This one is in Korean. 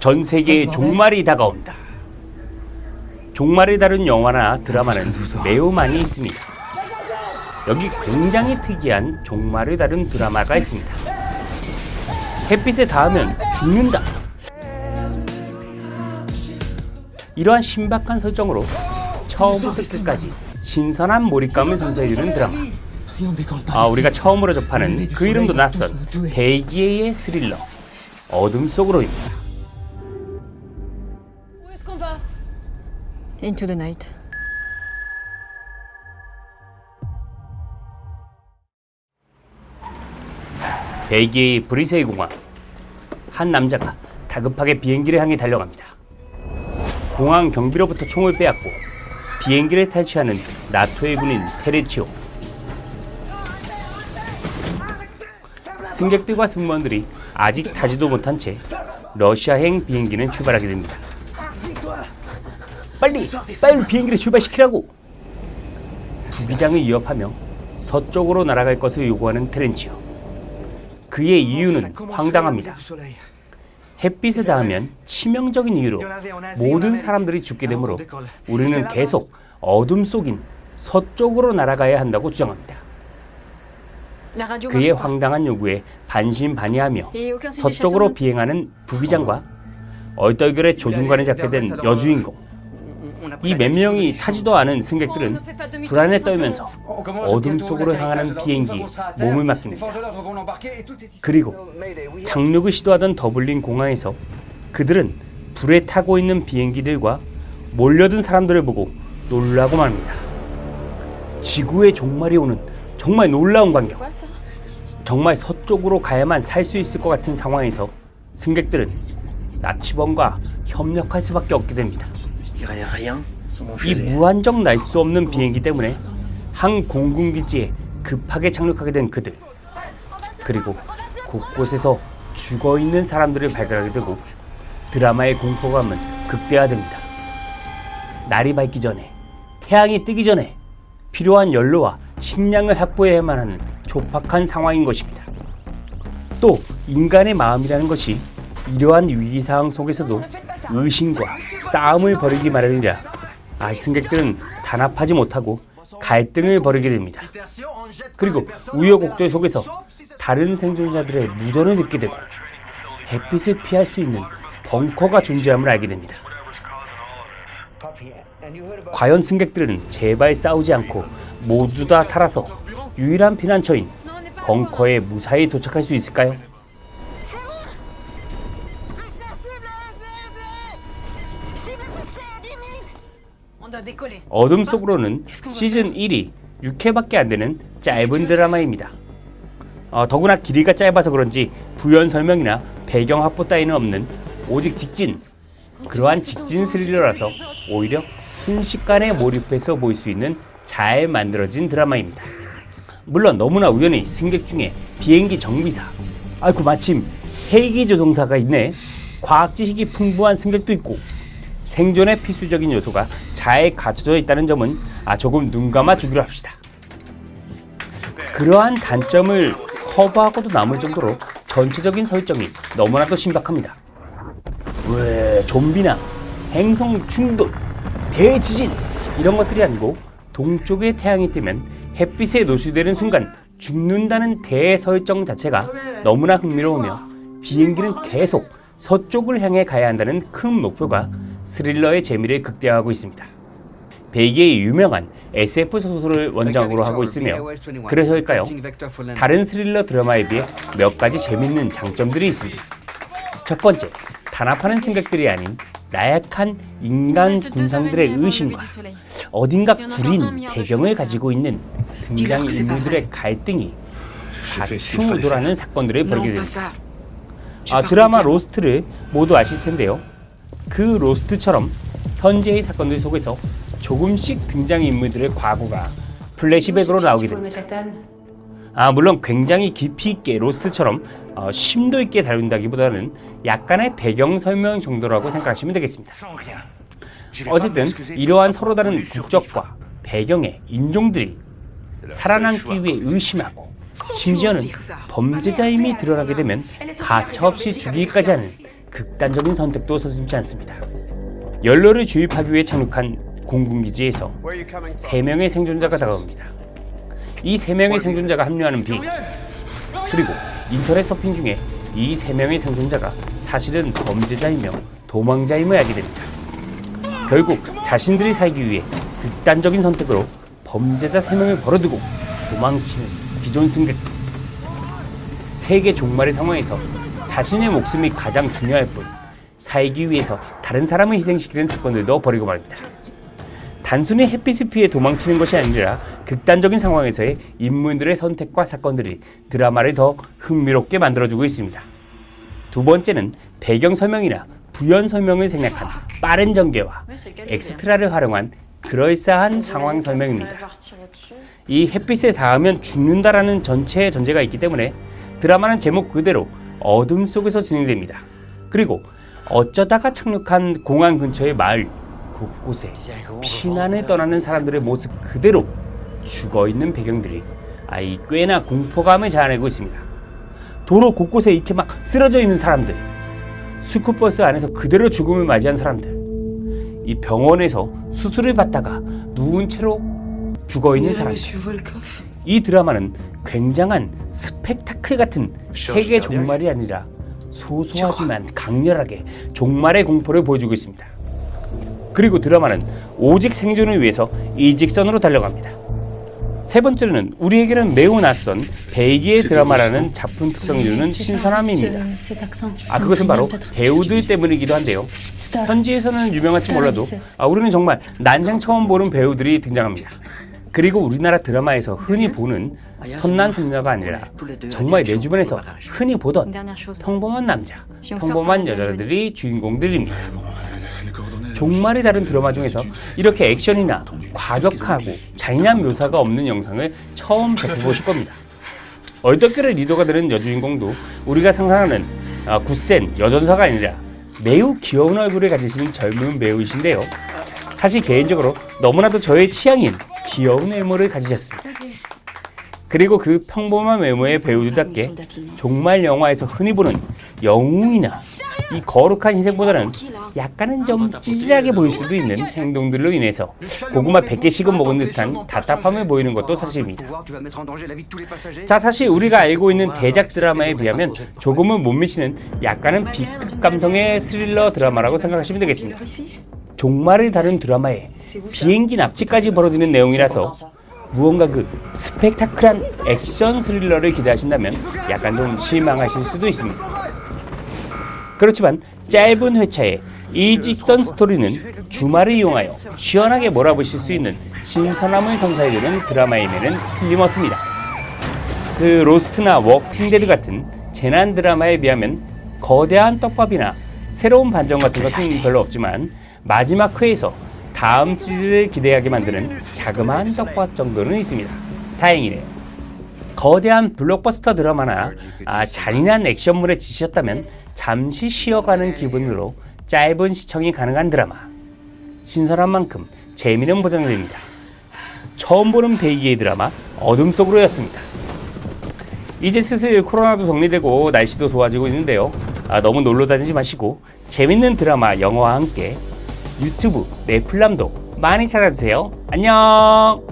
전 세계에 종말이 다가온다. 종말이 다룬 영화나 드라마는 매우 많이 있습니다. 여기 굉장히 특이한 종말을 다룬 드라마가 있습니다. 햇빛에 닿으면 죽는다. 이러한 신박한 설정으로 처음부터 끝까지 신선한 몰입감을 선사해주는 드라마. 아, 우리가 처음으로 접하는 그 이름도 낯선 베이기에의 스릴러 어둠 속으로입니다. Into the night. 벨기에의 브리세이 공항 한 남자가 다급하게 비행기를 향해 달려갑니다. 공항 경비로부터 총을 빼앗고 비행기를 탈취하는 나토의 군인 테레치오. 승객들과 승무원들이 아직 타지도 못한 채 러시아행 비행기는 출발하게 됩니다. 빨리, 빨리 비행기를 출발시키라고! 부기장을 위협하며 서쪽으로 날아갈 것을 요구하는 테렌치오. 그의 이유는 황당합니다. 햇빛에 닿으면 치명적인 이유로 모든 사람들이 죽게 되므로 우리는 계속 어둠 속인 서쪽으로 날아가야 한다고 주장합니다. 그의. 황당한 요구에 반신반의하며 서쪽으로 비행하는 부기장과 얼떨결에 조준관을 잡게 된 여주인공. 이 몇 명이 타지도 않은 승객들은 불안에 떨면서 어둠 속으로 향하는 비행기에 몸을 맡깁니다. 그리고 착륙을 시도하던 더블린 공항에서 그들은 불에 타고 있는 비행기들과 몰려든 사람들을 보고 놀라고 말합니다. 지구의 종말이 오는 정말 놀라운 광경. 정말 서쪽으로 가야만 살 수 있을 것 같은 상황에서 승객들은 나치범과 협력할 수밖에 없게 됩니다. 이 무한정 날 수 없는 비행기 때문에 한 공군기지에 급하게 착륙하게 된 그들. 그리고 곳곳에서 죽어 있는 사람들을 발견하게 되고 드라마의 공포감은 극대화됩니다. 날이 밝기 전에, 태양이 뜨기 전에 필요한 연료와 식량을 확보해야만 하는 촉박한 상황인 것입니다. 또 인간의 마음이라는 것이 이러한 위기 상황 속에서도 의심과 싸움을 벌이기 마련이라 아 승객들은 단합하지 못하고 갈등을 벌이게 됩니다. 그리고 우여곡절 속에서 다른 생존자들의 무전을 듣게 되고 햇빛을 피할 수 있는 벙커가 존재함을 알게 됩니다. 과연 승객들은 제발 싸우지 않고 모두 다 살아서 유일한 피난처인 벙커에 무사히 도착할 수 있을까요? 어둠 속으로는 시즌 1이 6회밖에 안 되는 짧은 드라마입니다. 어, 더구나 길이가 짧아서 그런지 부연 설명이나 배경 확보 따위는 없는 오직 직진. 그러한 직진 스릴러라서 오히려 순식간에 몰입해서 볼 수 있는 잘 만들어진 드라마입니다. 물론 너무나 우연히 승객 중에 비행기 정비사, 아이고 마침 헬기 조종사가 있네. 과학 지식이 풍부한 승객도 있고 생존의 필수적인 요소가 잘 갖춰져 있다는 점은 아 조금 눈 감아 주기로 합시다. 그러한 단점을 커버하고도 남을 정도로 전체적인 설정이 너무나도 신박합니다. 왜 좀비나 행성 충돌, 대지진 이런 것들이 아니고 동쪽에 태양이 뜨면 햇빛에 노출되는 순간 죽는다는 대설정 자체가 너무나 흥미로우며 비행기는 계속 서쪽을 향해 가야 한다는 큰 목표가 스릴러의 재미를 극대화하고 있습니다. 벨기에의 유명한 SF 소설을 원작으로 하고 있으며 그래서일까요? 다른 스릴러 드라마에 비해 몇 가지 재밌는 장점들이 있습니다. 첫 번째, 단합하는 승객들이 아닌 나약한 인간 군상들의 의심과 어딘가 구린 배경을 가지고 있는 등장 인물들의 갈등이 다충우돌하는 사건들을 벌이게 됩니다. 아, 드라마 로스트를 모두 아실 텐데요. 그 로스트처럼 현재의 사건들 속에서 조금씩 등장 인물들의 과거가 플래시백으로 나오게 됩니다. 아 물론 굉장히 깊이 있게 로스트처럼 어, 심도 있게 다룬다기보다는 약간의 배경 설명 정도라고 생각하시면 되겠습니다. 어쨌든 이러한 서로 다른 국적과 배경의 인종들이 살아남기 위해 의심하고 심지어는 범죄자임이 드러나게 되면 가차없이 죽이기까지 하는 극단적인 선택도 서슴지 않습니다. 연료를 주입하기 위해 착륙한 공군기지에서 세 명의 생존자가 다가옵니다. 이세 명의 생존자가 합류하는 비행기 그리고 인터넷 서핑 중에 이세 명의 생존자가 사실은 범죄자이며 도망자임을 알게 됩니다. 결국 자신들이 살기 위해 극단적인 선택으로 범죄자 세 명을 벌어두고 도망치는 기존 승객. 세계 종말의 상황에서 자신의 목숨이 가장 중요할 뿐 살기 위해서 다른 사람을 희생시키는 사건들도 벌이고 말입니다. 단순히 햇빛을 피해 도망치는 것이 아니라 극단적인 상황에서의 인물들의 선택과 사건들이 드라마를 더 흥미롭게 만들어주고 있습니다. 두 번째는 배경 설명이나 부연 설명을 생략한 빠른 전개와 엑스트라를 활용한 그럴싸한 상황 설명입니다. 이 햇빛에 닿으면 죽는다라는 전체의 전제가 있기 때문에 드라마는 제목 그대로 어둠 속에서 진행됩니다. 그리고 어쩌다가 착륙한 공항 근처의 마을 곳곳에 피난을 떠나는 사람들의 모습 그대로 죽어 있는 배경들이 아이 꽤나 공포감을 자아내고 있습니다. 도로 곳곳에 이렇게 막 쓰러져 있는 사람들, 스쿠버스 안에서 그대로 죽음을 맞이한 사람들, 이 병원에서 수술을 받다가 누운 채로 죽어 있는 사람들. 이 드라마는 굉장한 스펙타클 같은 세계 종말이 아니라 소소하지만 강렬하게 종말의 공포를 보여주고 있습니다. 그리고 드라마는 오직 생존을 위해서 일직선으로 달려갑니다. 세 번째로는 우리에게는 매우 낯선 벨기에 드라마라는 작품 특성을 이루는 신선함입니다. 아 그것은 바로 배우들 때문이기도 한데요. 현지에서는 유명할지 몰라도 아, 우리는 정말 난생 처음 보는 배우들이 등장합니다. 그리고 우리나라 드라마에서 흔히 보는 선남 선녀가 아니라 정말 내 주변에서 흔히 보던 평범한 남자, 평범한 여자들이 주인공들입니다. 종말이 다른 드라마 중에서 이렇게 액션이나 과격하고 잔인한 묘사가 없는 영상을 처음 접해보실 겁니다. 얼떨결에 리더가 되는 여주인공도 우리가 상상하는 아, 굳센 여전사가 아니라 매우 귀여운 얼굴을 가지신 젊은 배우이신데요. 사실 개인적으로 너무나도 저의 취향인 귀여운 외모를 가지셨습니다. 그리고 그 평범한 외모의 배우들답게 종말 영화에서 흔히 보는 영웅이나 이 거룩한 희생보다는 약간은 좀 찌질하게 보일 수도 있는 행동들로 인해서 고구마 100개씩은 먹은 듯한 답답함을 보이는 것도 사실입니다. 자, 사실 우리가 알고 있는 대작 드라마에 비하면 조금은 못 미치는 약간은 B급 감성의 스릴러 드라마라고 생각하시면 되겠습니다. 종말을 다룬 드라마에 비행기 납치까지 벌어지는 내용이라서 무언가 그 스펙타클한 액션 스릴러를 기대하신다면 약간 좀 실망하실 수도 있습니다. 그렇지만 짧은 회차에 일직선 스토리는 주말을 이용하여 시원하게 몰아보실 수 있는 신선함을 선사해주는 드라마임에는 틀림없습니다. 그 로스트나 워킹데드 같은 재난 드라마에 비하면 거대한 떡밥이나 새로운 반전 같은 것은 별로 없지만 마지막 회에서 다음 시즌을 기대하게 만드는 자그마한 떡밥 정도는 있습니다. 다행이네요. 거대한 블록버스터 드라마나 아, 잔인한 액션물에 지셨다면 잠시 쉬어가는 기분으로 짧은 시청이 가능한 드라마. 신선한 만큼 재미는 보장됩니다. 처음 보는 베이기의 드라마 어둠 속으로였습니다. 이제 슬슬 코로나도 정리되고 날씨도 좋아지고 있는데요. 아, 너무 놀러 다니지 마시고 재밌는 드라마 영화와 함께 유튜브 네플람도 많이 찾아주세요. 안녕!